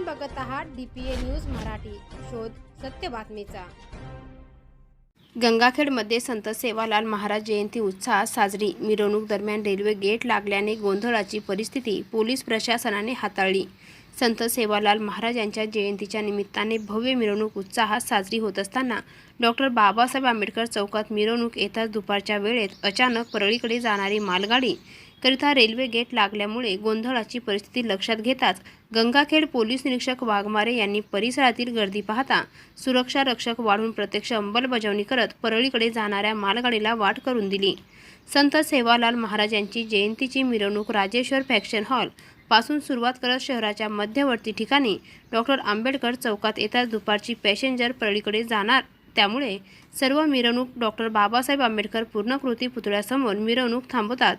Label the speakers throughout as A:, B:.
A: आपण बघत आहात डीपीए न्यूज मराठी. शोध सत्य बातमीचा. गंगाखेडमध्ये संत सेवालाल महाराज जयंती उत्साहात साजरी. मिरवणूक दरम्यान रेल्वे गेट लागल्याने गोंधळाची परिस्थिती पोलीस प्रशासनाने हाताळली. संत सेवालाल महाराज यांच्या जयंतीच्या निमित्ताने भव्य मिरवणूक उत्साहात साजरी होत असताना डॉक्टर बाबासाहेब आंबेडकर चौकात मिरवणूक येताच दुपारच्या वेळेत अचानक परळीकडे जाणारी मालगाडी करिता रेल्वे गेट लागल्यामुळे गोंधळाची परिस्थिती लक्षात घेताच गंगाखेड पोलीस निरीक्षक वाघमारे यांनी परिसरातील गर्दी पाहता सुरक्षा रक्षक वाढून प्रत्यक्ष अंमलबजावणी करत परळीकडे जाणाऱ्या मालगाडीला वाट करून दिली. संत सेवालाल महाराज यांची जयंतीची मिरवणूक राजेश्वर फॅक्शन हॉलपासून सुरुवात करत शहराच्या मध्यवर्ती ठिकाणी डॉक्टर आंबेडकर चौकात येताच दुपारची पॅसेंजर परळीकडे जाणार. त्यामुळे सर्व मिरवणूक डॉक्टर बाबासाहेब आंबेडकर पूर्णकृती पुतळ्यासमोर मिरवणूक थांबवतात.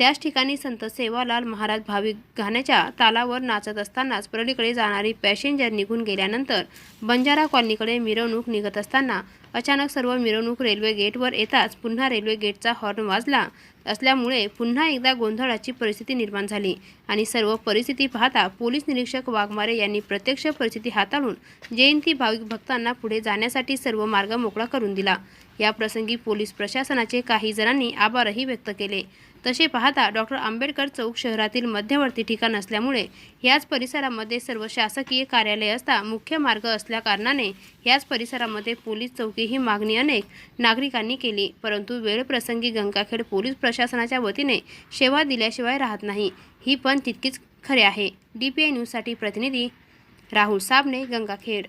A: त्याच ठिकाणी संत सेवालाल महाराज भाविक गाण्याच्या तालावर नाचत असतानाच परळीकडे जाणारी पॅसेंजर निघून गेल्यानंतर बंजारा कॉलनीकडे मिरवणूक निघत असताना अचानक सर्व मिरवणूक रेल्वे गेटवर येताच पुन्हा रेल्वे गेटचा हॉर्न वाजला. असल्यामुळे पुन्हा एकदा गोंधळाची परिस्थिती निर्माण झाली. आणि सर्व परिस्थिती पाहता पोलीस निरीक्षक वाघमारे यांनी प्रत्यक्ष परिस्थिती हाताळून जयंती भाविक भक्तांना पुढे जाण्यासाठी सर्व मार्ग मोकळा करून दिला. या प्रसंगी पोलीस प्रशासनाचे काही जणांनी आभारही व्यक्त केले. तसे पाहता डॉक्टर आंबेडकर चौक शहरातील मध्यवर्ती ठिकाण असल्यामुळे याच परिसरामध्ये सर्व शासकीय कार्यालय असता मुख्य मार्ग असल्याकारणाने याच परिसरामध्ये पोलीस चौकी ही मागणी अनेक नागरिकांनी केली परंतु वेळप्रसंगी गंगाखेड पोलीस प्रशासनाच्या वतीने सेवा दिल्याशिवाय राहत नाही. ही पण तितकीच खरे आहे. डी पी आय न्यूजसाठी प्रतिनिधी राहुल साबणे गंगाखेड.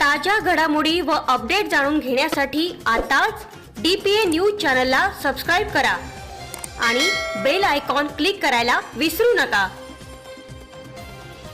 B: ताज्या घडामोडी व अपडेट जाणून घेण्यासाठी आताच डी पी ए न्यूज चॅनलला सबस्क्राईब करा आणि बेल आयकॉन क्लिक करायला विसरू नका.